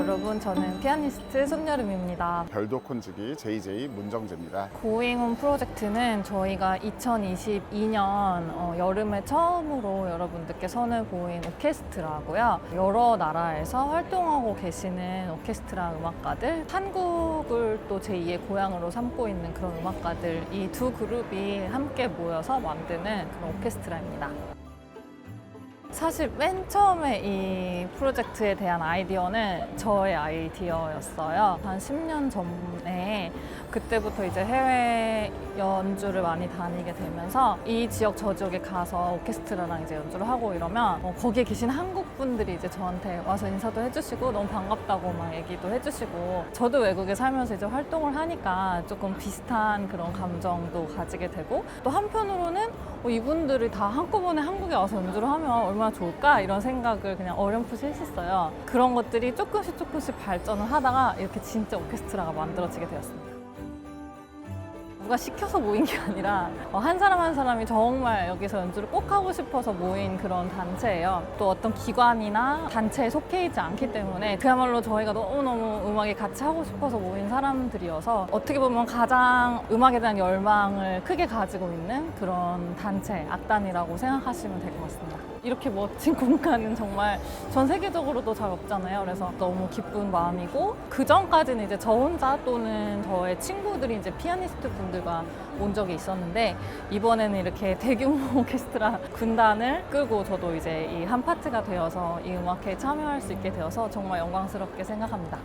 여러분. 저는 피아니스트 손여름입니다. 별도 콘지기 JJ 문정재입니다. 고잉온 프로젝트는 저희가 2022년 어, 여름에 처음으로 여러분들께 선을 보인 오케스트라고요. 여러 나라에서 활동하고 계시는 오케스트라 음악가들, 한국을 또 제2의 고향으로 삼고 있는 그런 음악가들 이 두 그룹이 함께 모여서 만드는 그런 오케스트라입니다. 사실 맨 처음에 이 프로젝트에 대한 아이디어는 저의 아이디어였어요. 한 10년 전에 그때부터 이제 해외 연주를 많이 다니게 되면서 이 지역 저 지역에 가서 오케스트라랑 이제 연주를 하고 이러면 어, 거기에 계신 한국 분들이 이제 저한테 와서 인사도 해주시고 너무 반갑다고 막 얘기도 해주시고 저도 외국에 살면서 이제 활동을 하니까 조금 비슷한 그런 감정도 가지게 되고 또 한편으로는 어, 이분들이 다 한꺼번에 한국에 와서 연주를 하면 얼마 나 좋을까 이런 생각을 그냥 어렴풋이 했었어요. 그런 것들이 조금씩 조금씩 발전을 하다가 이렇게 진짜 오케스트라가 만들어지게 되었습니다. 누가 시켜서 모인 게 아니라 어, 한 사람 한 사람이 정말 여기서 연주를 꼭 하고 싶어서 모인 그런 단체예요. 또 어떤 기관이나 단체에 속해 있지 않기 때문에 그야말로 저희가 너무너무 음악에 같이 하고 싶어서 모인 사람들이어서 어떻게 보면 가장 음악에 대한 열망을 크게 가지고 있는 그런 단체, 악단이라고 생각하시면 될 것 같습니다. 이렇게 멋진 공간은 정말 전 세계적으로도 잘 없잖아요. 그래서 너무 기쁜 마음이고 그 전까지는 이제 저 혼자 또는 저의 친구들이 이제 피아니스트 분들과 온 적이 있었는데 이번에는 이렇게 대규모 오케스트라 군단을 끌고 저도 이제 이 한 파트가 되어서 이 음악회에 참여할 수 있게 되어서 정말 영광스럽게 생각합니다.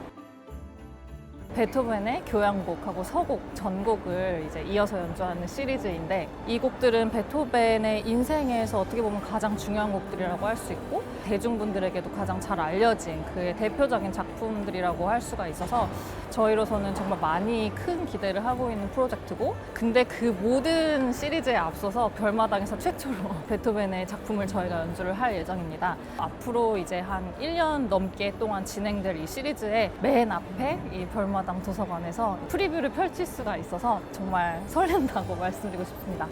베토벤의 교향곡하고 서곡, 전곡을 이제 이어서 연주하는 시리즈인데 이 곡들은 베토벤의 인생에서 어떻게 보면 가장 중요한 곡들이라고 할 수 있고 대중분들에게도 가장 잘 알려진 그의 대표적인 작품들이라고 할 수가 있어서 저희로서는 정말 많이 큰 기대를 하고 있는 프로젝트고 근데 그 모든 시리즈에 앞서서 별마당에서 최초로 베토벤의 작품을 저희가 연주를 할 예정입니다. 앞으로 이제 한 1년 넘게 동안 진행될 이 시리즈의 맨 앞에 이 별마당 도서관에서 프리뷰를 펼칠 수가 있어서 정말 설렌다고 말씀드리고 싶습니다.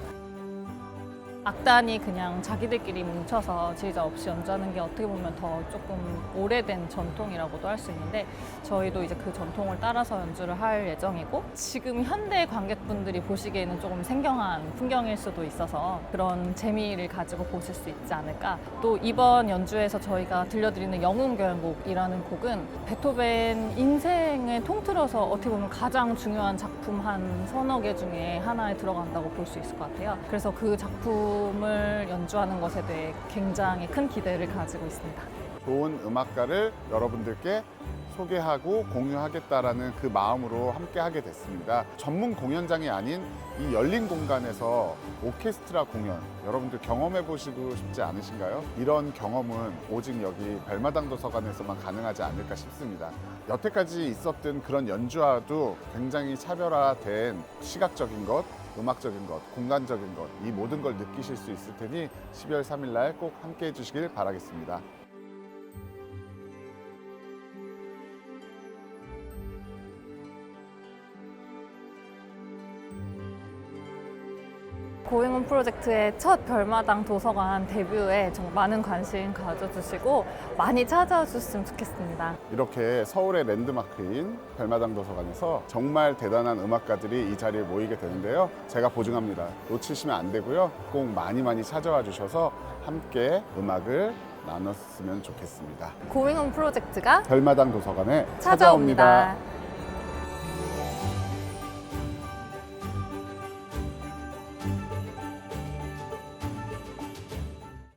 악단이 그냥 자기들끼리 뭉쳐서 지휘자 없이 연주하는 게 어떻게 보면 더 조금 오래된 전통이라고도 할 수 있는데 저희도 이제 그 전통을 따라서 연주를 할 예정이고 지금 현대 관객분들이 보시기에는 조금 생경한 풍경일 수도 있어서 그런 재미를 가지고 보실 수 있지 않을까 또 이번 연주에서 저희가 들려드리는 영웅교향곡이라는 곡은 베토벤 인생을 통틀어서 어떻게 보면 가장 중요한 작품 한 서너 개 중에 하나에 들어간다고 볼 수 있을 것 같아요. 그래서 그 작품 을 연주하는 것에 대해 굉장히 큰 기대를 가지고 있습니다. 좋은 음악가를 여러분들께 소개하고 공유하겠다라는 그 마음으로 함께 하게 됐습니다. 전문 공연장이 아닌 이 열린 공간에서 오케스트라 공연 여러분들 경험해 보시고 싶지 않으신가요? 이런 경험은 오직 여기 별마당 도서관에서만 가능하지 않을까 싶습니다. 여태까지 있었던 그런 연주와도 굉장히 차별화된 시각적인 것, 음악적인 것, 공간적인 것, 이 모든 걸 느끼실 수 있을 테니 12월 3일 날 꼭 함께 해주시길 바라겠습니다. 고잉온 프로젝트의 첫 별마당 도서관 데뷔에 정말 많은 관심 가져주시고 많이 찾아와 주셨으면 좋겠습니다. 이렇게 서울의 랜드마크인 별마당 도서관에서 정말 대단한 음악가들이 이 자리에 모이게 되는데요. 제가 보증합니다. 놓치시면 안 되고요. 꼭 많이 많이 찾아와 주셔서 함께 음악을 나눴으면 좋겠습니다. 고잉온 프로젝트가 별마당 도서관에 찾아옵니다.